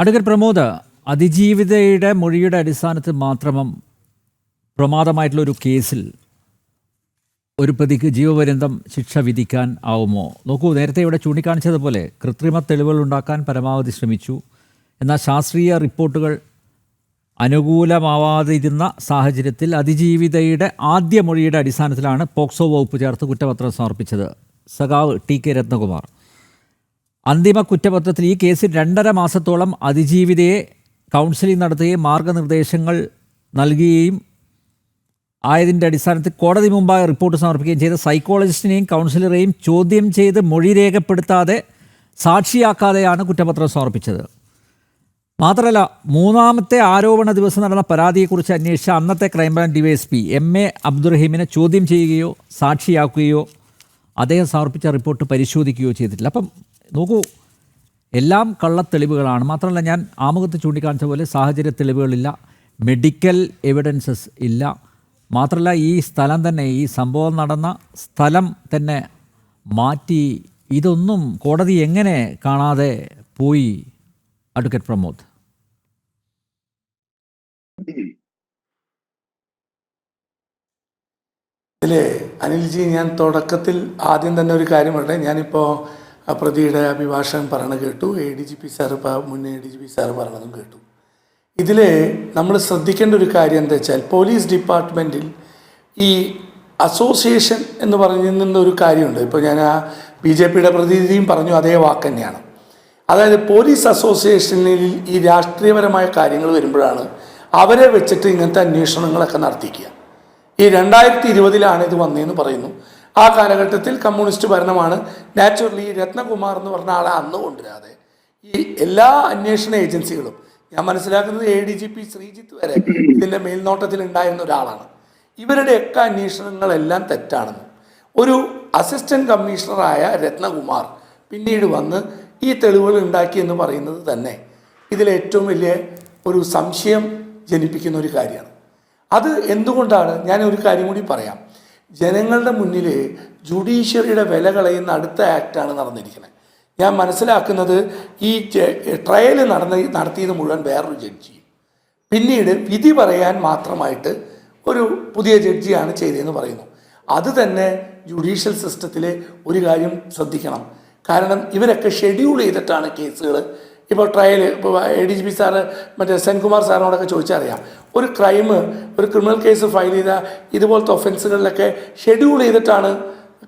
അടുക്കൽ പ്രമോദ് അതിജീവിതയുടെ മൊഴിയുടെ അടിസ്ഥാനത്തിൽ മാത്രം പ്രമാദമായിട്ടുള്ള ഒരു കേസിൽ ഒരു പ്രതിക്ക് ജീവപര്യന്തം ശിക്ഷ വിധിക്കാൻ ആവുമോ? നോക്കൂ നേരത്തെ ഇവിടെ ചൂണ്ടിക്കാണിച്ചതുപോലെ കൃത്രിമ തെളിവുകൾ ഉണ്ടാക്കാൻ പരമാവധി ശ്രമിച്ചു. എന്നാൽ ശാസ്ത്രീയ റിപ്പോർട്ടുകൾ അനുകൂലമാവാതിരുന്ന സാഹചര്യത്തിൽ അതിജീവിതയുടെ ആദ്യ മൊഴിയുടെ അടിസ്ഥാനത്തിലാണ് പോക്സോ വകുപ്പ് ചേർത്ത് കുറ്റപത്രം സമർപ്പിച്ചത്. സഖാവ് ടി കെ രത്നകുമാർ. അന്തിമ കുറ്റപത്രത്തിൽ ഈ കേസിൽ രണ്ടര മാസത്തോളം അതിജീവിതയെ കൗൺസിലിംഗ് നടത്തുകയും മാർഗനിർദ്ദേശങ്ങൾ നൽകുകയും ആയതിന്റെ അടിസ്ഥാനത്തിൽ കോടതി മുമ്പാകെ റിപ്പോർട്ട് സമർപ്പിക്കുകയും ചെയ്ത സൈക്കോളജിസ്റ്റിനെയും കൗൺസിലറെയും ചോദ്യം ചെയ്ത് മൊഴി രേഖപ്പെടുത്താതെ സാക്ഷിയാക്കാതെയാണ് കുറ്റപത്രം സമർപ്പിച്ചത്. മാത്രമല്ല മൂന്നാമത്തെ ആരോപണ ദിവസം നടന്ന പരാതിയെക്കുറിച്ച് അന്വേഷിച്ച അന്നത്തെ crime branch DYSP M A അബ്ദുറഹീമിനെ ചോദ്യം ചെയ്യുകയോ സാക്ഷിയാക്കുകയോ അദ്ദേഹം സമർപ്പിച്ച റിപ്പോർട്ട് പരിശോധിക്കുകയോ ചെയ്തിട്ടില്ല. അപ്പം നോക്കൂ എല്ലാം കള്ളത്തെളിവുകളാണ്. മാത്രമല്ല ഞാൻ ആമുഖത്ത് ചൂണ്ടിക്കാണിച്ച പോലെ സാഹചര്യ തെളിവുകളില്ല മെഡിക്കൽ എവിഡൻസസ് ഇല്ല. മാത്രമല്ല ഈ സ്ഥലം തന്നെ ഈ സംഭവം നടന്ന സ്ഥലം തന്നെ മാറ്റി. ഇതൊന്നും കോടതി എങ്ങനെ കാണാതെ പോയി? അഡ്വക്കേറ്റ് പ്രമോദ്. അനിൽജി ഞാൻ തുടക്കത്തിൽ ആദ്യം തന്നെ ഒരു കാര്യം പറയട്ടെ. ഞാനിപ്പോൾ പ്രതിയുടെ അഭിഭാഷകൻ പറയണ കേട്ടു. A D G P sir മുൻ A D G P sir പറയണതും കേട്ടു. ഇതിൽ നമ്മൾ ശ്രദ്ധിക്കേണ്ട ഒരു കാര്യം എന്താ വെച്ചാൽ പോലീസ് ഡിപ്പാർട്ട്മെന്റിൽ ഈ അസോസിയേഷൻ എന്ന് പറയുന്ന ഒരു കാര്യമുണ്ട്. ഇപ്പോൾ ഞാൻ ആ ബി ജെ പിയുടെ പ്രതിനിധിയും പറഞ്ഞു അതേ വാക്ക് തന്നെയാണ്. അതായത് പോലീസ് അസോസിയേഷനിൽ ഈ രാഷ്ട്രീയപരമായ കാര്യങ്ങൾ വരുമ്പോഴാണ് അവരെ വെച്ചിട്ട് ഇങ്ങനത്തെ അന്വേഷണങ്ങളൊക്കെ നടത്തിക്കുക. ഈ രണ്ടായിരത്തി ഇരുപതിലാണ് ഇത് വന്നതെന്ന് പറയുന്നു. ആ കാലഘട്ടത്തിൽ കമ്മ്യൂണിസ്റ്റ് ഭരണമാണ്. നാച്ചുറലി രത്നകുമാർ എന്ന് പറഞ്ഞ ആളെ അന്ന് കൊണ്ടുവരാതെ. ഈ എല്ലാ അന്വേഷണ ഏജൻസികളും ഞാൻ മനസ്സിലാക്കുന്നത് A D G P Sreejith വരെ ഇതിന്റെ മേൽനോട്ടത്തിൽ ഉണ്ടായിരുന്ന ഒരാളാണ്. ഇവരുടെയൊക്കെ അന്വേഷണങ്ങളെല്ലാം തെറ്റാണെന്നും. ഒരു അസിസ്റ്റന്റ് കമ്മീഷണറായ രത്നകുമാർ പിന്നീട് വന്ന് ഈ തെളിവുകൾ ഉണ്ടാക്കി എന്ന് പറയുന്നത് തന്നെ ഇതിലേറ്റവും വലിയ ഒരു സംശയം ജനിപ്പിക്കുന്ന ഒരു കാര്യമാണ്. അത് എന്തുകൊണ്ടാണ്? ഞാൻ ഒരു കാര്യം കൂടി പറയാം. ജനങ്ങളുടെ മുന്നിൽ ജുഡീഷ്യറിയുടെ വില കളയുന്ന അടുത്ത ആക്റ്റാണ് നടന്നിരിക്കുന്നത്. ഞാൻ മനസ്സിലാക്കുന്നത് ഈ ട്രയൽ നടന്ന നടത്തിയത് മുഴുവൻ വേറൊരു ജഡ്ജി. പിന്നീട് വിധി പറയാൻ മാത്രമായിട്ട് ഒരു പുതിയ ജഡ്ജിയാണ് ചെയ്തതെന്ന് പറയുന്നു. അത് തന്നെ ജുഡീഷ്യൽ സിസ്റ്റത്തിലെ ഒരു കാര്യം ശ്രദ്ധിക്കണം. കാരണം ഇവരൊക്കെ ഷെഡ്യൂൾ ചെയ്തിട്ടാണ് കേസുകൾ ഇപ്പോൾ ട്രയൽ ഇപ്പോൾ A D G P sir മറ്റേ സെൻകുമാർ സാറിനോടൊക്കെ ചോദിച്ചറിയാം. ഒരു ക്രൈം ഒരു ക്രിമിനൽ കേസ് ഫയൽ ചെയ്ത ഇതുപോലത്തെ ഒഫൻസുകളിലൊക്കെ ഷെഡ്യൂൾ ചെയ്തിട്ടാണ്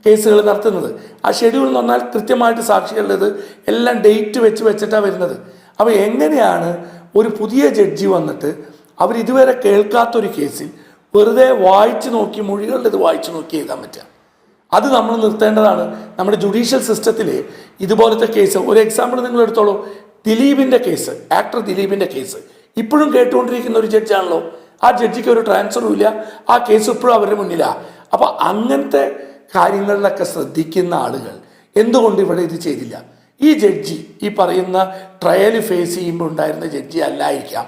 കേസുകൾ നടത്തുന്നത്. ആ ഷെഡ്യൂൾ എന്ന് പറഞ്ഞാൽ കൃത്യമായിട്ട് സാക്ഷികളുടേത് എല്ലാം ഡേറ്റ് വെച്ച് വെച്ചിട്ടാണ് വരുന്നത്. അപ്പോൾ എങ്ങനെയാണ് ഒരു പുതിയ ജഡ്ജി വന്നിട്ട് അവർ ഇതുവരെ കേൾക്കാത്തൊരു കേസിൽ വെറുതെ വായിച്ചു നോക്കി മൊഴികളുടെ ഇത് വായിച്ചു നോക്കി എഴുതാൻ പറ്റുക? അത് നമ്മൾ നിർത്തേണ്ടതാണ്. നമ്മുടെ ജുഡീഷ്യൽ സിസ്റ്റത്തിൽ ഇതുപോലത്തെ കേസ് ഒരു എക്സാമ്പിൾ നിങ്ങൾ എടുത്തോളൂ ദിലീപിന്റെ കേസ് ആക്ടർ ദിലീപിന്റെ കേസ്. ഇപ്പോഴും കേട്ടുകൊണ്ടിരിക്കുന്ന ഒരു ജഡ്ജാണല്ലോ ആ ജഡ്ജിക്ക് ഒരു ട്രാൻസ്ഫറും ഇല്ല. ആ കേസ് ഇപ്പോഴും അവരുടെ മുന്നിലാണ് അപ്പോൾ അങ്ങനത്തെ കാര്യങ്ങളിലൊക്കെ ശ്രദ്ധിക്കുന്ന ആളുകൾ എന്തുകൊണ്ട് ഇവിടെ ഇത് ചെയ്തില്ല? ഈ ജഡ്ജി ഈ പറയുന്ന ട്രയൽ ഫേസ് ചെയ്യുമ്പോൾ ഉണ്ടായിരുന്ന ജഡ്ജി അല്ലായിരിക്കാം.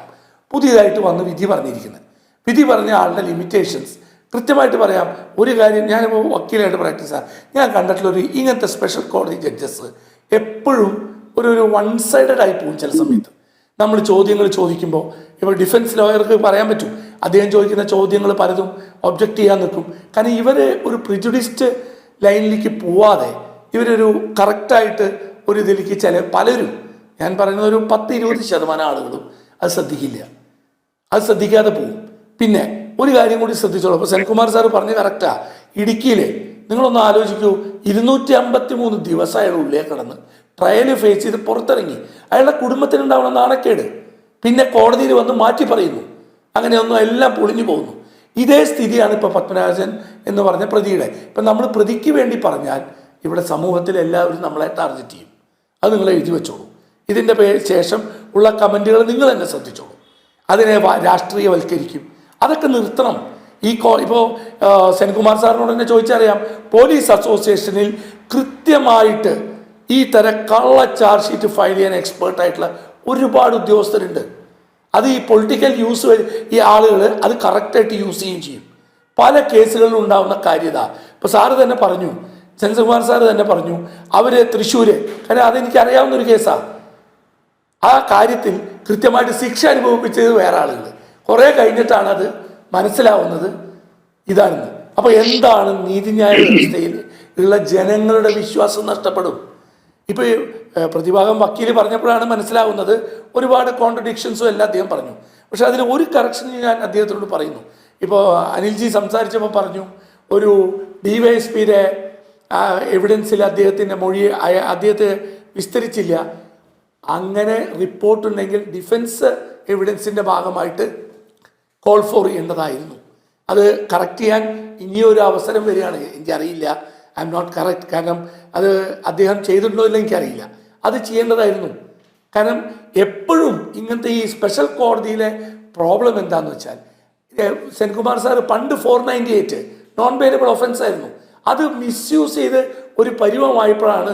പുതിയതായിട്ട് വന്ന് വിധി പറഞ്ഞിരിക്കുന്നത്. വിധി പറഞ്ഞ ആളുടെ ലിമിറ്റേഷൻസ് കൃത്യമായിട്ട് പറയാം ഒരു കാര്യം ഞാനിപ്പോൾ വക്കീലായിട്ട് പ്രാക്ടീസാണ് ഞാൻ കണ്ടിട്ടുള്ള ഒരു ഇങ്ങനത്തെ സ്പെഷ്യൽ കോടതി ജഡ്ജസ് എപ്പോഴും ഒരു ഒരു വൺ സൈഡഡ് ആയി പോകും ചില സമയത്ത്. നമ്മൾ ചോദ്യങ്ങൾ ചോദിക്കുമ്പോൾ ഇപ്പോൾ ഡിഫൻസ് ലോയർക്ക് പറയാൻ പറ്റും. അദ്ദേഹം ചോദിക്കുന്ന ചോദ്യങ്ങൾ പലതും ഒബ്ജക്റ്റ് ചെയ്യാൻ നിൽക്കും. കാരണം ഇവർ ഒരു പ്രിജുഡിസ്റ്റ് ലൈനിലേക്ക് പോവാതെ ഇവരൊരു കറക്റ്റായിട്ട് ഒരു ഇതിലേക്ക് ചില പലരും ഞാൻ പറയുന്നത് ഒരു പത്ത് ഇരുപത് ശതമാനം ആളുകളും അത് ശ്രദ്ധിക്കില്ല. അത് ശ്രദ്ധിക്കാതെ പോകും. പിന്നെ ഒരു കാര്യം കൂടി ശ്രദ്ധിച്ചോളൂ. അപ്പോൾ സെൻകുമാർ സാർ പറഞ്ഞ് കറക്റ്റാണ് ഇടുക്കിയിൽ നിങ്ങളൊന്ന് ആലോചിക്കൂ. ഇരുന്നൂറ്റി അമ്പത്തി മൂന്ന് ദിവസം അയാൾ ഉള്ളിൽ കടന്ന്. ട്രയൽ ഫേസ് ചെയ്ത് പുറത്തിറങ്ങി. അയാളുടെ കുടുംബത്തിനുണ്ടാവണ നാണക്കേട്. പിന്നെ കോടതിയിൽ വന്ന് മാറ്റി പറയുന്നു. അങ്ങനെയൊന്നും എല്ലാം പൊളിഞ്ഞു പോകുന്നു. ഇതേ സ്ഥിതിയാണ് ഇപ്പോൾ പത്മനാഭൻ എന്ന് പറഞ്ഞ പ്രതിയുടെ. ഇപ്പം നമ്മൾ പ്രതിക്ക് വേണ്ടി പറഞ്ഞാൽ ഇവിടെ സമൂഹത്തിൽ എല്ലാവരും നമ്മളെ ടാർഗറ്റ് ചെയ്യും. അത് നിങ്ങൾ എഴുതി വെച്ചോളൂ. ഇതിന്റെ ശേഷം ഉള്ള കമന്റുകൾ നിങ്ങൾ തന്നെ ശ്രദ്ധിച്ചോളൂ. അതിനെ രാഷ്ട്രീയവൽക്കരിക്കും. അതൊക്കെ നിർത്തണം. ഈ കോ ഇപ്പോൾ സെൻകുമാർ സാറിനോട് തന്നെ ചോദിച്ചറിയാം. പോലീസ് അസോസിയേഷനിൽ കൃത്യമായിട്ട് ഈ തരം കള്ള ചാർജ് ഷീറ്റ് ഫയൽ ചെയ്യാൻ എക്സ്പേർട്ടായിട്ടുള്ള ഒരുപാട് ഉദ്യോഗസ്ഥരുണ്ട്. അത് ഈ പൊളിറ്റിക്കൽ യൂസ് ഈ ആളുകൾ അത് കറക്റ്റായിട്ട് യൂസ് ചെയ്യുകയും ചെയ്യും. പല കേസുകളിലും ഉണ്ടാകുന്ന കാര്യത. ഇപ്പോൾ സാറ് തന്നെ പറഞ്ഞു ചന്ദ്രകുമാർ സാറ് തന്നെ പറഞ്ഞു അവർ തൃശ്ശൂർ കാരണം അതെനിക്ക് അറിയാവുന്ന ഒരു കേസാണ് ആ കാര്യത്തിൽ കൃത്യമായിട്ട് ശിക്ഷ അനുഭവിപ്പിച്ചത് വേറെ ആളുകൾ കുറേ കഴിഞ്ഞിട്ടാണ് അത് മനസ്സിലാവുന്നത്. ഇതാണെന്ന് അപ്പൊ എന്താണ് നീതിന്യായ വ്യവസ്ഥയിൽ ഉള്ള ജനങ്ങളുടെ വിശ്വാസം നഷ്ടപ്പെടും? ഇപ്പൊ പ്രതിഭാഗം വക്കീൽ പറഞ്ഞപ്പോഴാണ് മനസ്സിലാവുന്നത് ഒരുപാട് കോൺട്രഡിക്ഷൻസും എല്ലാം അദ്ദേഹം പറഞ്ഞു. പക്ഷെ അതിൽ ഒരു കറക്ഷൻ ഞാൻ അദ്ദേഹത്തിനോട് പറയുന്നു. ഇപ്പോൾ അനിൽജി സംസാരിച്ചപ്പോൾ പറഞ്ഞു ഒരു ഡി വൈ എസ് പിയുടെ എവിഡൻസിൽ അദ്ദേഹത്തിന്റെ മൊഴി അദ്ദേഹത്തെ വിസ്തരിച്ചില്ല. അങ്ങനെ റിപ്പോർട്ടുണ്ടെങ്കിൽ ഡിഫൻസ് എവിഡൻസിന്റെ ഭാഗമായിട്ട് കോൾ ഫോർ ചെയ്യേണ്ടതായിരുന്നു അത് കറക്റ്റ് ചെയ്യാൻ ഇനിയൊരു അവസരം വരികയാണ്. എനിക്കറിയില്ല. ഐ എം നോട്ട് കറക്റ്റ് കാരണം അത് അദ്ദേഹം ചെയ്തിട്ടുണ്ടോ ഇല്ല എനിക്കറിയില്ല. അത് ചെയ്യേണ്ടതായിരുന്നു. കാരണം എപ്പോഴും ഇങ്ങനത്തെ ഈ സ്പെഷ്യൽ കോടതിയിലെ പ്രോബ്ലം എന്താന്ന് വെച്ചാൽ സെൻകുമാർ സാർ പണ്ട് four ninety eight non bailable offence ആയിരുന്നു. അത് മിസ്യൂസ് ചെയ്ത് ഒരു പരിവമായപ്പോഴാണ്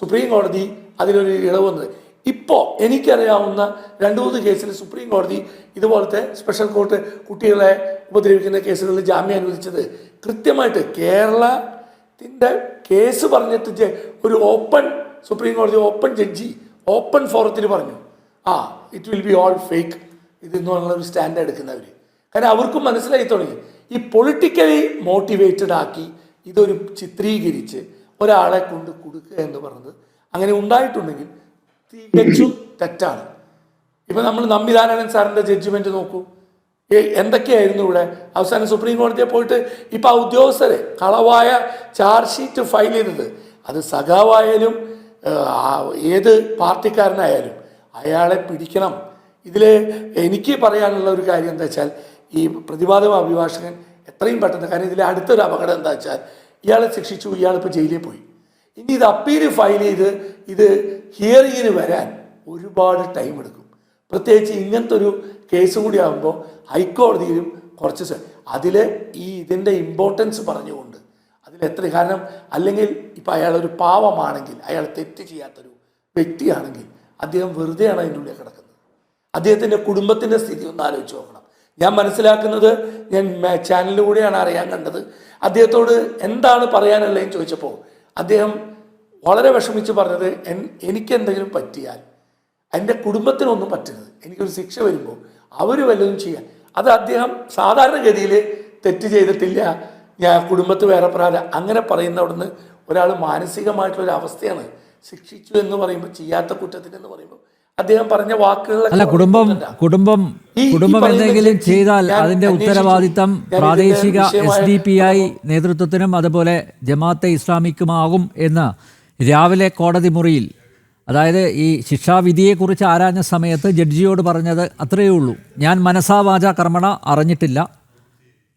സുപ്രീം കോടതി അതിനൊരു ഇളവ് വന്നത്. ഇപ്പോൾ എനിക്കറിയാവുന്ന രണ്ട് മൂന്ന് കേസിൽ സുപ്രീം കോടതി ഇതുപോലത്തെ സ്പെഷ്യൽ കോർട്ട് കുട്ടികളെ ഉപദ്രവിക്കുന്ന കേസുകളിൽ ജാമ്യം അനുവദിച്ചത്. കൃത്യമായിട്ട് കേരളത്തിന്റെ കേസ് പറഞ്ഞിട്ട് ഒരു ഓപ്പൺ സുപ്രീം കോടതി ഓപ്പൺ ജഡ്ജി ഓപ്പൺ ഫോറത്തിൽ പറഞ്ഞു ആ it will be all fake ഇത് പറഞ്ഞ ഒരു സ്റ്റാൻഡ് എടുക്കുന്നവർ കാരണം അവർക്കും മനസ്സിലായി തുടങ്ങി. ഈ പൊളിറ്റിക്കലി മോട്ടിവേറ്റഡ് ആക്കി ഇതൊരു ചിത്രീകരിച്ച് ഒരാളെ കൊണ്ട് കൊടുക്കുക എന്ന് പറഞ്ഞത്. അങ്ങനെ ഉണ്ടായിട്ടുണ്ടെങ്കിൽ തികച്ചും തെറ്റാണ്. ഇപ്പൊ നമ്മൾ നമ്പിനാരായണൻ സാറിന്റെ ജഡ്ജ്മെന്റ് നോക്കൂ. എന്തൊക്കെയായിരുന്നു ഇവിടെ? അവസാനം സുപ്രീം കോടതിയെ പോയിട്ട് ഇപ്പൊ ആ ഉദ്യോഗസ്ഥരെ കളവായ ചാർജ് ഷീറ്റ് ഫയൽ ചെയ്തത്. അത് സഖാവായാലും ഏത് പാർട്ടിക്കാരനായാലും അയാളെ പിടിക്കണം. ഇതിൽ എനിക്ക് പറയാനുള്ള ഒരു കാര്യം എന്താ വെച്ചാൽ ഈ പ്രതിവാദം അഭിഭാഷകൻ എത്രയും പെട്ടെന്ന് കാരണം ഇതിലെ അടുത്തൊരു അപകടം എന്താ വെച്ചാൽ ഇയാളെ ശിക്ഷിച്ചു ഇയാളിപ്പോൾ ജയിലിൽ പോയി. ഇനി ഇത് അപ്പീൽ ഫയൽ ചെയ്ത് ഇത് ഹിയറിങ്ങിന് വരാൻ ഒരുപാട് ടൈം എടുക്കും. പ്രത്യേകിച്ച് ഇങ്ങനത്തെ ഒരു കേസ് കൂടി ആകുമ്പോൾ ഹൈക്കോടതിയിലും കുറച്ച് അതിൽ ഈ ഇതിന്റെ ഇമ്പോർട്ടൻസ് പറഞ്ഞുകൊണ്ട് അതിൽ എത്ര കാരണം അല്ലെങ്കിൽ ഇപ്പം അയാളൊരു പാവമാണെങ്കിൽ അയാൾ തെറ്റ് ചെയ്യാത്തൊരു വ്യക്തിയാണെങ്കിൽ അദ്ദേഹം വെറുതെയാണ് അതിന്റെ ഉള്ളിൽ കിടക്കുന്നത്. അദ്ദേഹത്തിന്റെ കുടുംബത്തിന്റെ സ്ഥിതി ഒന്ന് ആലോചിച്ച് നോക്കണം. ഞാൻ മനസ്സിലാക്കുന്നത് ഞാൻ ചാനലിലൂടെയാണ് അറിയാൻ കണ്ടത്. അദ്ദേഹത്തോട് എന്താണ് പറയാനുള്ളതെന്ന് ചോദിച്ചപ്പോൾ അദ്ദേഹം വളരെ വിഷമിച്ച് പറഞ്ഞത് എൻ എനിക്കെന്തെങ്കിലും പറ്റിയാൽ എന്റെ കുടുംബത്തിനൊന്നും പറ്റരുത്. എനിക്കൊരു ശിക്ഷ വരുമ്പോൾ അവർ വല്ലതും ചെയ്യാൻ. അത് അദ്ദേഹം സാധാരണഗതിയിൽ തെറ്റ് ചെയ്തിട്ടില്ല. ഞാൻ കുടുംബത്ത് വേറെ പ്രാര അങ്ങനെ പറയുന്ന അവിടുന്ന് ഒരാൾ മാനസികമായിട്ടുള്ളൊരു അവസ്ഥയാണ്. ശിക്ഷിച്ചു എന്ന് പറയുമ്പോൾ ചെയ്യാത്ത കുറ്റത്തിന് എന്ന് പറയുമ്പോൾ അദ്ദേഹം പറഞ്ഞ വാക്കുകൾ അല്ല കുടുംബം കുടുംബം കുടുംബം എന്തെങ്കിലും ചെയ്താൽ അതിന്റെ ഉത്തരവാദിത്തം പ്രാദേശിക എസ് ഡി പി ഐ നേതൃത്വത്തിനും അതുപോലെ ജമാഅത്തെ ഇസ്ലാമിക്കുമാകും എന്ന് രാവിലെ കോടതി മുറിയിൽ അതായത് ഈ ശിക്ഷാവിധിയെക്കുറിച്ച് ആരാഞ്ഞ സമയത്ത് ജഡ്ജിയോട് പറഞ്ഞത് അത്രയേ ഉള്ളൂ. ഞാൻ മനസാവാച കർമ്മണ അറിഞ്ഞിട്ടില്ല.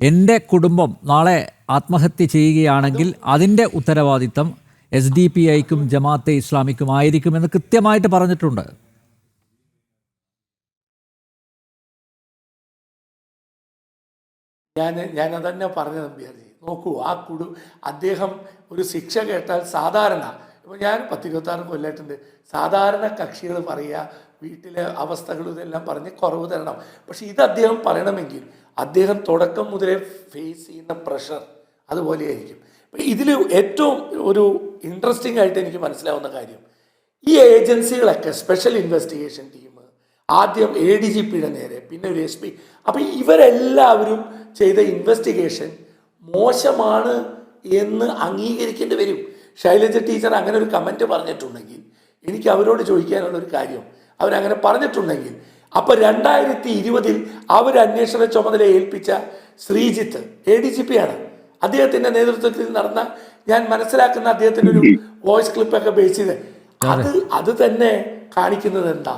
എന്റെ കുടുംബം നാളെ ആത്മഹത്യ ചെയ്യുകയാണെങ്കിൽ അതിന്റെ ഉത്തരവാദിത്തം എസ് ഡി പി ഐക്കും ജമാഅത്തെ ഇസ്ലാമിക്കും ആയിരിക്കുമെന്ന് കൃത്യമായിട്ട് പറഞ്ഞിട്ടുണ്ട്. ഞാൻ ഞാൻ അതന്നെ പറഞ്ഞു നമ്പിയാർജി നോക്കൂ ആ കുടു അദ്ദേഹം ഒരു ശിക്ഷ കേട്ടാൽ സാധാരണ ഇപ്പം ഞാൻ പത്തിരുപത്താറ് കൊല്ലായിട്ടുണ്ട് സാധാരണ കക്ഷികൾ പറയുക വീട്ടിലെ അവസ്ഥകൾ ഇതെല്ലാം പറഞ്ഞ് കുറവ് തരണം. പക്ഷെ ഇത് അദ്ദേഹം പറയണമെങ്കിൽ അദ്ദേഹം തുടക്കം മുതലേ ഫേസ് ചെയ്യുന്ന പ്രഷർ അതുപോലെയായിരിക്കും. ഇതിൽ ഏറ്റവും ഒരു ഇൻട്രസ്റ്റിംഗ് ആയിട്ട് എനിക്ക് മനസ്സിലാവുന്ന കാര്യം ഈ ഏജൻസികളൊക്കെ സ്പെഷ്യൽ ഇൻവെസ്റ്റിഗേഷൻ ടീം ആദ്യം എ ഡി ജി പിയുടെ നേരെ പിന്നെ ഒരു എസ് പി അപ്പം ഇവരെല്ലാവരും ചെയ്ത ഇൻവെസ്റ്റിഗേഷൻ മോശമാണ് എന്ന് അംഗീകരിക്കേണ്ടി വരും. ശൈലജ ടീച്ചർ അങ്ങനെ ഒരു കമന്റ് പറഞ്ഞിട്ടുണ്ടെങ്കിൽ എനിക്ക് അവരോട് ചോദിക്കാനുള്ള ഒരു കാര്യം അവരങ്ങനെ പറഞ്ഞിട്ടുണ്ടെങ്കിൽ അപ്പോൾ രണ്ടായിരത്തി ഇരുപതിൽ അവർ അന്വേഷണ ചുമതല ഏൽപ്പിച്ച Sreejith A D G P ആണ്. അദ്ദേഹത്തിന്റെ നേതൃത്വത്തിൽ നടന്ന ഞാൻ മനസ്സിലാക്കുന്ന അദ്ദേഹത്തിന്റെ ഒരു വോയിസ് ക്ലിപ്പൊക്കെ ബേസ് ചെയ്ത് അത് അത് തന്നെ കാണിക്കുന്നത് എന്താ?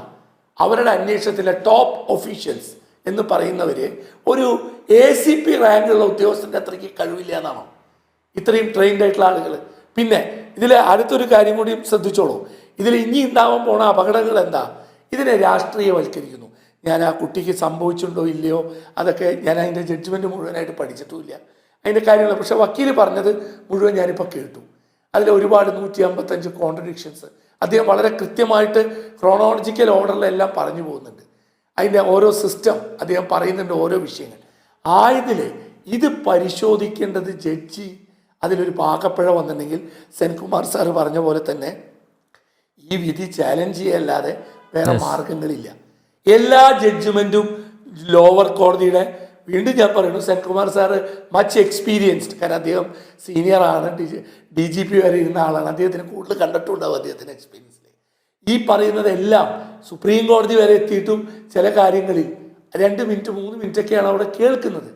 അവരുടെ അന്വേഷണത്തിലെ ടോപ്പ് ഒഫീഷ്യൽസ് എന്ന് പറയുന്നവർ ഒരു എ സി പി റാങ്കുള്ള ഉദ്യോഗസ്ഥന്റെ അത്രയ്ക്ക് കഴിവില്ല എന്നാണോ. ഇത്രയും ട്രെയിൻഡ് ആയിട്ടുള്ള ആളുകൾ പിന്നെ ഇതിൽ അടുത്തൊരു കാര്യം കൂടി ശ്രദ്ധിച്ചോളൂ. ഇതിൽ ഇനി ഉണ്ടാവാൻ പോണ അപകടങ്ങൾ എന്താ? ഇതിനെ രാഷ്ട്രീയവൽക്കരിക്കുന്നു. ഞാൻ ആ കുട്ടിക്ക് സംഭവിച്ചിട്ടുണ്ടോ ഇല്ലയോ? അതൊക്കെ ഞാൻ അതിന്റെ ജഡ്ജ്മെന്റ് മുഴുവനായിട്ട് പഠിച്ചിട്ടുമില്ല. അതിന്റെ കാര്യങ്ങൾ പക്ഷേ വക്കീൽ പറഞ്ഞത് മുഴുവൻ ഞാനിപ്പോൾ കേട്ടു. അതിൽ ഒരുപാട് നൂറ്റി അമ്പത്തഞ്ച് കോൺട്രഡിക്ഷൻസ് അദ്ദേഹം വളരെ കൃത്യമായിട്ട് ക്രോണോളജിക്കൽ ഓർഡറിലെല്ലാം പറഞ്ഞു പോകുന്നുണ്ട്. അതിന്റെ ഓരോ സിസ്റ്റം അദ്ദേഹം പറയുന്നുണ്ട് ഓരോ വിഷയങ്ങൾ. ആയതിൽ ഇത് പരിശോധിക്കേണ്ടത് ജഡ്ജി അതിലൊരു പാകപ്പിഴ വന്നിട്ടുണ്ടെങ്കിൽ സെൻകുമാർ സാർ പറഞ്ഞ പോലെ തന്നെ ഈ വിധി ചാലഞ്ച് ചെയ്യല്ലാതെ വേറെ മാർഗങ്ങളില്ല. എല്ലാ ജഡ്ജ്മെന്റും ലോവർ കോടതിയുടെ വീണ്ടും ഞാൻ പറയുന്നു സെൻകുമാർ സാറ് മച്ച് എക്സ്പീരിയൻസ്ഡ് കാരണം അദ്ദേഹം സീനിയർ ആണ് ഡി ജി പി വരെ ഇരുന്ന ആളാണ്. അദ്ദേഹത്തിന് കൂടുതൽ കണ്ടിട്ടുണ്ടാവും അദ്ദേഹത്തിന് എക്സ്പീരിയൻസിൽ ഈ പറയുന്നതെല്ലാം സുപ്രീം കോടതി വരെ എത്തിയിട്ടും ചില കാര്യങ്ങളിൽ രണ്ട് മിനിറ്റ് മൂന്ന് മിനിറ്റ് ഒക്കെയാണ് അവിടെ കേൾക്കുന്നത്.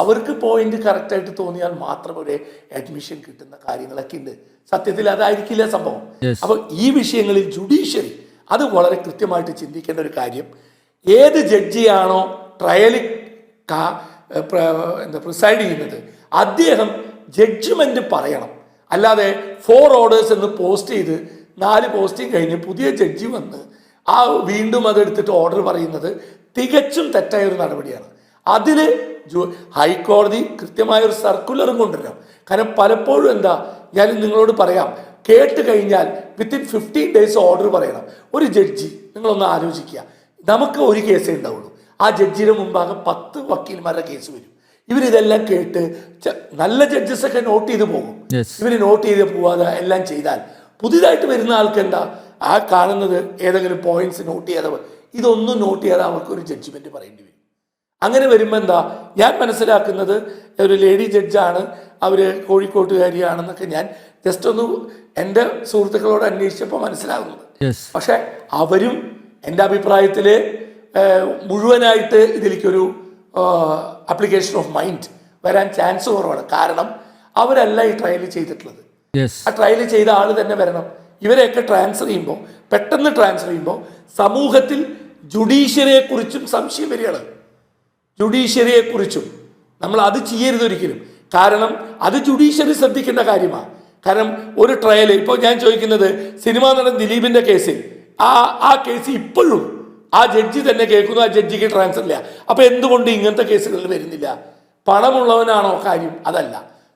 അവർക്ക് പോയിന്റ് കറക്റ്റ് ആയിട്ട് തോന്നിയാൽ മാത്രം ഒരു അഡ്മിഷൻ കിട്ടുന്ന കാര്യങ്ങളൊക്കെ ഉണ്ട്. സത്യത്തിൽ അതായിരിക്കില്ല സംഭവം. അപ്പൊ ഈ വിഷയങ്ങളിൽ ജുഡീഷ്യറി അത് വളരെ കൃത്യമായിട്ട് ചിന്തിക്കേണ്ട ഒരു കാര്യം. ഏത് ജഡ്ജിയാണോ ട്രയലിൽ കാ- എന്താ പ്രിസൈഡ് ചെയ്യുന്നത്. അദ്ദേഹം ജഡ്ജ്മെന്റ് പറയണം. അല്ലാതെ ഫോർ ഓർഡേഴ്സ് എന്ന് പോസ്റ്റ് ചെയ്ത് നാല് പോസ്റ്റിംഗ് കഴിഞ്ഞ് പുതിയ ജഡ്ജി വന്ന് ആ വീണ്ടും അതെടുത്തിട്ട് ഓർഡർ പറയുന്നത് തികച്ചും തെറ്റായ ഒരു നടപടിയാണ്. അതിൽ ഹൈക്കോടതി കൃത്യമായ ഒരു സർക്കുലറും കൊണ്ടുവരാം കാരണം പലപ്പോഴും എന്താ ഞാൻ നിങ്ങളോട് പറയാം കേട്ട് കഴിഞ്ഞാൽ വിത്തിൻ ഫിഫ്റ്റീൻ ഡേയ്സ് ഓർഡർ പറയണം. ഒരു ജഡ്ജി നിങ്ങളൊന്ന് ആലോചിക്കുക. നമുക്ക് ഒരു കേസേ ഉണ്ടാവുള്ളൂ ആ ജഡ്ജിയുടെ മുമ്പാകെ പത്ത് വക്കീൽമാരുടെ കേസ് വരും. ഇവരിതെല്ലാം കേട്ട് നല്ല ജഡ്ജസ് ഒക്കെ നോട്ട് ചെയ്ത് പോകും. ഇവർ ഇവർ നോട്ട് ചെയ്ത് പോവാതെ എല്ലാം ചെയ്താൽ പുതിയതായിട്ട് വരുന്ന ആൾക്ക് എന്താ ആ കാണുന്നത് ഏതെങ്കിലും പോയിന്റ്സ് നോട്ട് ചെയ്യാതെ ഇതൊന്നും നോട്ട് ചെയ്യാതെ അവർക്ക് ഒരു ജഡ്ജ്മെന്റ് പറയേണ്ടി വരും. അങ്ങനെ വരുമ്പോൾ എന്താ? ഞാൻ മനസ്സിലാക്കുന്നത് ഒരു ലേഡി ജഡ്ജാണ് അവർ കോഴിക്കോട്ടുകാരിയാണെന്നൊക്കെ ഞാൻ ജസ്റ്റ് ഒന്ന് എന്റെ സുഹൃത്തുക്കളോട് അന്വേഷിച്ചപ്പോൾ മനസ്സിലാകുന്നത് പക്ഷെ അവരും എന്റെ അഭിപ്രായത്തിൽ മുഴുവനായിട്ട് ഇതിലേക്കൊരു അപ്ലിക്കേഷൻ ഓഫ് മൈൻഡ് വരാൻ ചാൻസ് കുറവാണ്. കാരണം അവരല്ല ഈ ട്രയൽ ചെയ്തിട്ടുള്ളത്. ആ ട്രയൽ ചെയ്ത ആൾ തന്നെ വരണം. ഇവരെയൊക്കെ ട്രാൻസ്ഫർ ചെയ്യുമ്പോൾ പെട്ടെന്ന് ട്രാൻസ്ഫർ ചെയ്യുമ്പോൾ സമൂഹത്തിൽ ജുഡീഷ്യറിയെ കുറിച്ചും സംശയം വരികയാണ്. ജുഡീഷ്യറിയെ കുറിച്ചും നമ്മൾ അത് ചെയ്യരുത് ഒരിക്കലും. കാരണം അത് ജുഡീഷ്യറി ശ്രദ്ധിക്കേണ്ട കാര്യമാണ് കാരണം ഒരു ട്രയൽ ഇപ്പോൾ ഞാൻ ചോദിക്കുന്നത് സിനിമാ നടൻ ദിലീപിന്റെ കേസിൽ. ആ ആ കേസ് ഇപ്പോഴും ആ ജഡ്ജി തന്നെ കേൾക്കുന്നു ആ ജഡ്ജിക്ക് ട്രാൻസ്ഫർ ഇല്ല. അപ്പൊ എന്തുകൊണ്ട് ഇങ്ങനത്തെ കേസുകളിൽ വരുന്നില്ല? പണമുള്ളവനാണോ കാര്യം? അതല്ല.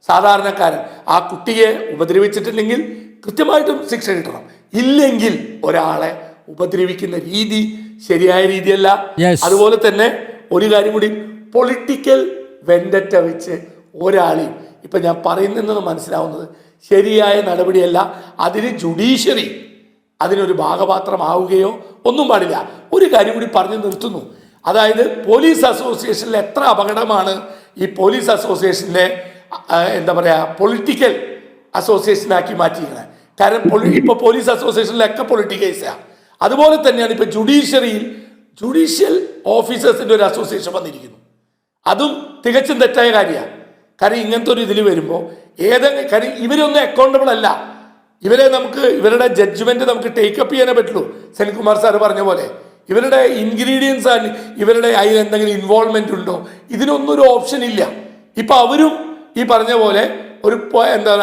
സാധാരണക്കാരൻ ആ കുട്ടിയെ ഉപദ്രവിച്ചിട്ടില്ലെങ്കിൽ കൃത്യമായിട്ടും ശിക്ഷ കിട്ടണം. ഇല്ലെങ്കിൽ ഒരാളെ ഉപദ്രവിക്കുന്ന രീതി ശരിയായ രീതിയല്ല. അതുപോലെ തന്നെ ഒരു കാര്യം കൂടി പൊളിറ്റിക്കൽ വെൻഡറ്റ വെച്ച് ഒരാളെയും ഇപ്പൊ ഞാൻ പറയുന്നതെന്ന് മനസ്സിലാവുന്നത് ശരിയായ നടപടിയല്ല. അതിന് ജുഡീഷ്യറി അതിനൊരു ഭാഗപാത്രമാവുകയോ ഒന്നും പാടില്ല. ഒരു കാര്യം കൂടി പറഞ്ഞു നിർത്തുന്നു. അതായത് പോലീസ് അസോസിയേഷനിൽ എത്ര അപകടമാണ് ഈ പോലീസ് അസോസിയേഷനിലെ എന്താ പറയുക പൊളിറ്റിക്കൽ അസോസിയേഷനാക്കി മാറ്റിയിരിക്കുന്നത്. കാരണം ഇപ്പോൾ ഇപ്പൊ പോലീസ് അസോസിയേഷനിലൊക്കെ പൊളിറ്റിക്കൈസാണ് അതുപോലെ തന്നെയാണ് ഇപ്പൊ ജുഡീഷ്യറിയിൽ ജുഡീഷ്യൽ ഓഫീസേഴ്സിന്റെ ഒരു അസോസിയേഷൻ വന്നിരിക്കുന്നു. അതും തികച്ചും തെറ്റായ കാര്യമാണ് കാര്യം ഇങ്ങനത്തെ ഒരു ഇതിൽ വരുമ്പോൾ ഏതെങ്കിലും കാര്യം ഇവരൊന്നും അക്കൗണ്ടബിൾ അല്ല. ഇവരെ നമുക്ക് ഇവരുടെ ജഡ്ജ്മെന്റ് നമുക്ക് ടേക്കപ്പ് ചെയ്യാനേ പറ്റുള്ളൂ. സെൻകുമാർ സാർ പറഞ്ഞ പോലെ. ഇവരുടെ ഇൻഗ്രീഡിയൻസ് ആണ് ഇവരുടെ അതിൽ എന്തെങ്കിലും ഇൻവോൾവ്മെന്റ് ഉണ്ടോ? ഇതിനൊന്നും ഒരു ഓപ്ഷൻ ഇല്ല. ഇപ്പൊ അവരും ഈ പറഞ്ഞ പോലെ ഒരു എന്താ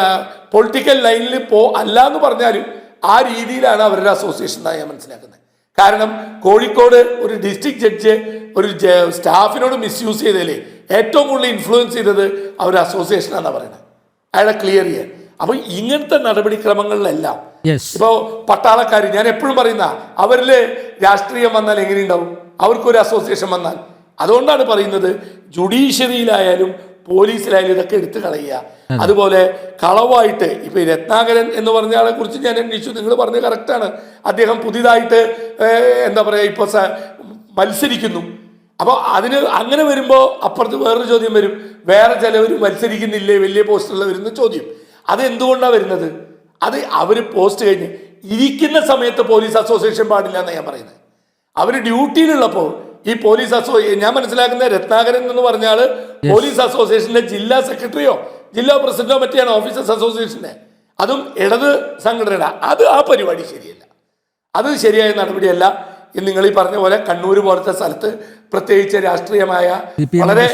പൊളിറ്റിക്കൽ ലൈനിൽ പോ അല്ല എന്ന് പറഞ്ഞാലും ആ രീതിയിലാണ് അവരുടെ അസോസിയേഷൻ എന്നാണ് ഞാൻ മനസ്സിലാക്കുന്നത്. കാരണം കോഴിക്കോട് ഒരു ഡിസ്ട്രിക്ട് ജഡ്ജ് ഒരു സ്റ്റാഫിനോട് മിസ് യൂസ് ചെയ്തതിൽ ഏറ്റവും കൂടുതൽ ഇൻഫ്ലുവൻസ് ചെയ്തത് അവരുടെ അസോസിയേഷനാണെന്നാണ് പറയുന്നത്. അയാളെ ക്ലിയർ ചെയ്യാൻ. അപ്പൊ ഇങ്ങനത്തെ നടപടിക്രമങ്ങളിലെല്ലാം ഇപ്പോ പട്ടാളക്കാർ ഞാൻ എപ്പോഴും പറയുന്ന അവരിൽ രാഷ്ട്രീയം വന്നാൽ എങ്ങനെയുണ്ടാവും? അവർക്കൊരു അസോസിയേഷൻ വന്നാൽ. അതുകൊണ്ടാണ് പറയുന്നത് ജുഡീഷ്യറിയിലായാലും പോലീസിലായാലും ഇതൊക്കെ എടുത്തു കളയുക. അതുപോലെ കളവായിട്ട് ഇപ്പൊ രത്നാകരൻ എന്ന് പറഞ്ഞ ആളെ കുറിച്ച് ഞാൻ അന്വേഷിച്ചു നിങ്ങൾ പറഞ്ഞത് കറക്റ്റാണ് അദ്ദേഹം പുതിയതായിട്ട് എന്താ പറയാ ഇപ്പൊ മത്സരിക്കുന്നു. അപ്പോൾ അതിന് അങ്ങനെ വരുമ്പോൾ അപ്പുറത്ത് വേറൊരു ചോദ്യം വരും. വേറെ ചിലവർ മത്സരിക്കുന്നില്ലേ? വലിയ പോസ്റ്റുള്ള വരുന്ന ചോദ്യം. അത് എന്തുകൊണ്ടാണ് വരുന്നത്? അത് അവർ പോസ്റ്റ് കഴിഞ്ഞ് ഇരിക്കുന്ന സമയത്ത് പോലീസ് അസോസിയേഷൻ പാടില്ല എന്നാണ് ഞാൻ പറയുന്നത് അവർ ഡ്യൂട്ടിയിലുള്ളപ്പോൾ ഈ പോലീസ് അസോ ഞാൻ മനസ്സിലാക്കുന്ന രത്നാകരൻ എന്ന് പറഞ്ഞാൽ പോലീസ് അസോസിയേഷന്റെ ജില്ലാ സെക്രട്ടറിയോ ജില്ലാ പ്രസിഡന്റോ മറ്റെയാണ് ഓഫീസേഴ്സ് അസോസിയേഷന്റെ. അതും ഇടത് സംഘടനയുടെ. അത് ആ പരിപാടി ശരിയല്ല. അത് ശരിയായ നടപടിയല്ല. നിങ്ങൾ ഈ പറഞ്ഞ പോലെ കണ്ണൂർ പോലത്തെ സ്ഥലത്ത് പ്രത്യേകിച്ച് രാഷ്ട്രീയമായ വളരെ.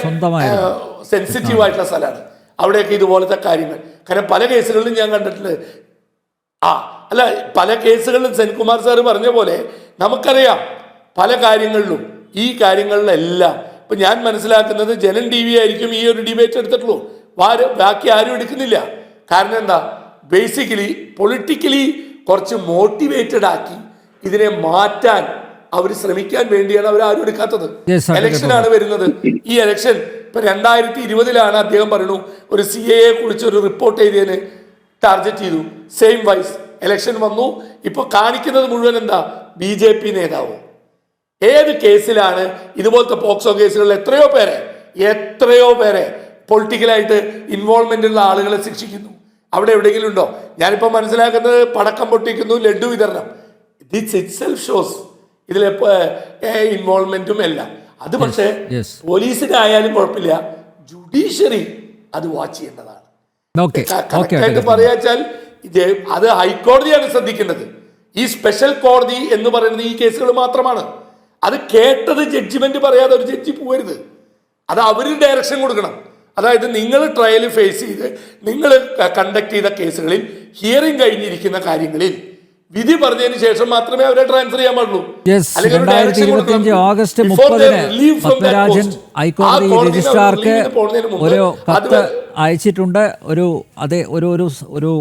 സെൻസിറ്റീവ് ആയിട്ടുള്ള സ്ഥലമാണ്. അവിടെയൊക്കെ ഇതുപോലത്തെ കാര്യങ്ങൾ. കാരണം പല കേസുകളിലും ഞാൻ കണ്ടിട്ടുണ്ട്. ആ അല്ല പല കേസുകളിലും സെൻകുമാർ സാറ് പറഞ്ഞ പോലെ നമുക്കറിയാം പല കാര്യങ്ങളിലും ഈ കാര്യങ്ങളിലെല്ലാം ഇപ്പം ഞാൻ മനസ്സിലാക്കുന്നത് ജനൻ ടി വി ആയിരിക്കും ഈ ഒരു ഡിബേറ്റ് എടുത്തിട്ടുള്ളൂ. വാര് ബാക്കി ആരും എടുക്കുന്നില്ല. കാരണം എന്താ? ബേസിക്കലി പൊളിറ്റിക്കലി കുറച്ച് മോട്ടിവേറ്റഡ് ആക്കി ഇതിനെ മാറ്റാൻ അവർ ശ്രമിക്കാൻ വേണ്ടിയാണ് അവർ ആരും എടുക്കാത്തത്. ഇലക്ഷനാണ് വരുന്നത്. ഈ ഇലക്ഷൻ ഇപ്പൊ രണ്ടായിരത്തി ഇരുപതിലാണ് അദ്ദേഹം പറയുന്നു ഒരു സി എ കുറിച്ച് ഒരു റിപ്പോർട്ട് എഴുതിയതിന് ടാർഗറ്റ് ചെയ്തു. സെയിം വൈസ് ഇലക്ഷൻ വന്നു. ഇപ്പൊ കാണിക്കുന്നത് മുഴുവൻ എന്താ? ബി ജെ പി നേതാവ്. ഏത് കേസിലാണ് ഇതുപോലത്തെ പോക്സോ കേസുകളിൽ എത്രയോ പേരെ എത്രയോ പേരെ പൊളിറ്റിക്കലായിട്ട് ഇൻവോൾവ്മെന്റ് ഉള്ള ആളുകളെ ശിക്ഷിക്കുന്നു. അവിടെ എവിടെയെങ്കിലും ഉണ്ടോ? ഞാനിപ്പോൾ മനസ്സിലാക്കുന്നത് പടക്കം പൊട്ടിക്കുന്നു ലഡു വിതരണം. ദിസ് ഇറ്റ് സെൽഫ് ഷോസ് ഇതിലെ ഇൻവോൾവ്മെന്റും എല്ലാം. അത് പക്ഷേ. പോലീസിനായാലും കുഴപ്പമില്ല. ജുഡീഷ്യറി അത് വാച്ച് ചെയ്യേണ്ടതാണ്. കറക്റ്റായിട്ട് പറയാച്ചാൽ ഇത് അത് ഹൈക്കോടതിയാണ് ശ്രദ്ധിക്കേണ്ടത്. ഈ സ്പെഷ്യൽ കോടതി എന്ന് പറയുന്നത് ഈ കേസുകൾ മാത്രമാണ്. അത് കേട്ടത് ജഡ്ജ്മെന്റ് പറയാതെ ഒരു ജഡ്ജി പോകരുത് അത് അവർ ഡയറക്ഷൻ കൊടുക്കണം. അതായത് നിങ്ങൾ ട്രയൽ ഫേസ് ചെയ്ത് നിങ്ങൾ കണ്ടക്ട് ചെയ്ത കേസുകളിൽ ഹിയറിംഗ് കഴിഞ്ഞിരിക്കുന്ന കാര്യങ്ങളിൽ വിധി പറഞ്ഞതിന് ശേഷം മാത്രമേ അവരെ ട്രാൻസ്ഫർ ചെയ്യാൻ പാടുള്ളൂ. രണ്ടായിരത്തി. ഇരുപത്തിയഞ്ച് ഓഗസ്റ്റ് മുപ്പതിന് പത്മരാജൻ ഹൈക്കോടതി രജിസ്ട്രാർക്ക് ഒരു കത്ത് അയച്ചിട്ടുണ്ട്. ഒരു അതേ ഒരു ഒരു ഒരു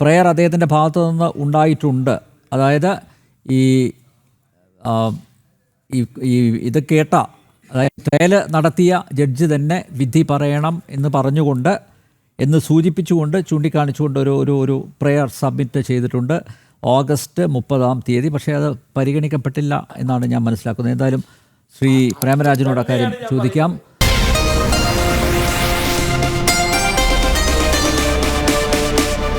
പ്രെയർ അദ്ദേഹത്തിന്റെ ഭാഗത്തു നിന്ന് ഉണ്ടായിട്ടുണ്ട്. അതായത് ഈ ഈ ഇത് കേട്ട അതായത് ട്രയൽ നടത്തിയ ജഡ്ജി തന്നെ വിധി പറയണം എന്ന് പറഞ്ഞുകൊണ്ട് എന്ന് സൂചിപ്പിച്ചുകൊണ്ട് ചൂണ്ടിക്കാണിച്ചുകൊണ്ട് ഒരു ഒരു ഒരു പ്രെയർ സബ്മിറ്റ് ചെയ്തിട്ടുണ്ട്. ഓഗസ്റ്റ് മുപ്പതാം തീയതി. പക്ഷേ അത് പരിഗണിക്കപ്പെട്ടില്ല എന്നാണ് ഞാൻ മനസ്സിലാക്കുന്നത്. എന്തായാലും ശ്രീ പ്രേമരാജനോട് അക്കാര്യം ചോദിക്കാം.